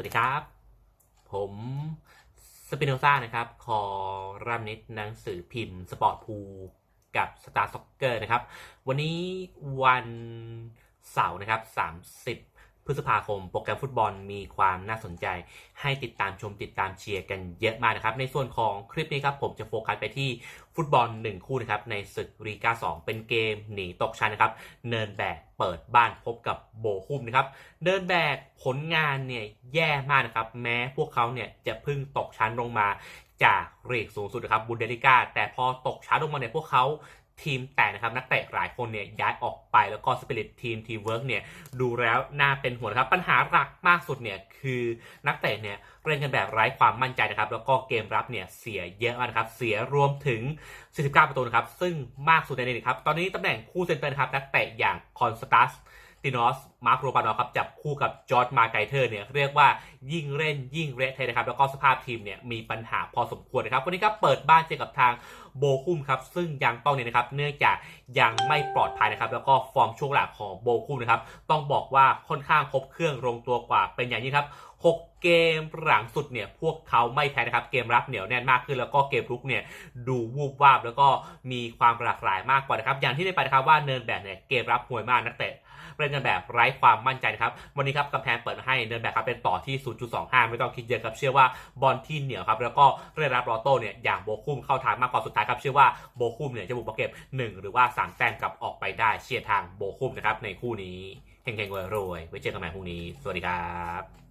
วัสดีครับ ผมสปิโนซ่านะครับคอรัมนิตหนังสือพิมพ์สปอร์ตพูกับสตาร์ซ็อกเกอร์นะครับ วันนี้วันเสาร์นะครับ 30 พฤษภาคม โปรแกรมฟุตบอลมีความน่าสนใจ ให้ติดตามชมติดตามเชียร์กันเยอะมากนะครับ ในส่วนของคลิปนี้ครับ ผมจะโฟกัสไปที่ฟุตบอล 1 คู่นะครับ ในศึกรีกา2 เป็นเกมหนีตกชั้นนะครับ เนินแบกเปิดบ้านพบกับโบคุมนะครับเดินแบกผลงานเนี่ยแย่มากนะครับ แม้พวกเขาเนี่ยจะพิ่งตกชั้นลงมาจากเรกสูงสุดนะครับบุนเดลิก้าแต่พอตกชั้นลงมาเนี่ยพวกเขา ทีมแต่นะครับนักเตะหลายคนเนี่ยย้ายออกไปแล้วก็สปิริตทีมทีเวิร์กเนี่ยดูแล้วน่าเป็นห่วงครับปัญหาหลักมากสุดเนี่ยคือนักเตะเนี่ยเล่นกันแบบไร้ความมั่นใจนะครับแล้วก็เกมรับเนี่ยเสียเยอะนะครับเสียรวมถึง 49 ประตูนะครับซึ่งมากสุดในลีกครับตอนนี้ตำแหน่งคู่เซนเตอร์นะครับนักเตะอย่างคอนสตัส ตินอสมาร์คโรปานอครับจับคู่กับจอร์ดมาไกเทอร์เนี่ยเรียกว่ายิ่งเล่นยิ่งเละเทะนะครับแล้วก็สภาพทีมเนี่ยมีปัญหาพอสมควรนะครับวันนี้ครับเปิดบ้านเจอกับทางโบคุมครับซึ่งยังต้องเนี่ยนะครับเนื่องจากยังไม่ปลอดภัยนะครับแล้วก็ฟอร์มช่วงหลังของโบคุมนะครับต้องบอกว่าค่อนข้างครบเครื่องลงตัวกว่าเป็นอย่างนี้ครับ6 เกมหลังสุดเนี่ยพวกเขาไม่แพ้นะครับเกมรับเหนียวแน่นมากขึ้น แล้วก็เกมรุกเนี่ยดูวูบวาบแล้วก็มีความหลากหลายมากกว่านะครับอย่างที่ได้ไปนะครับว่าเนินแบบเนี่ยเกมรับห่วยมากนักเตะ เล่นกันแบบไร้ความมั่นใจนครับ วันนี้ครับกำแพงเปิดให้เดินแบบครับเป็นต่อที่ 0.25 ไม่ต้องคิดเยอะครับ เชื่อว่าบอลที่เหนียวครับ แล้วก็เรียรับรอโต้เนี่ยอย่างโบคุมเข้าทางมากกว่าสุดท้ายครับ เชื่อว่าโบคุมเนี่ยจะบุกมาเก็บ 1 หรือว่า 3 แต้มกลับออกไปได้เชียร์ทางโบคุมนะครับในคู่นี้เฮงๆรวยๆไว้เจอกันใหม่พรุ่งนี้ สวัสดีครับ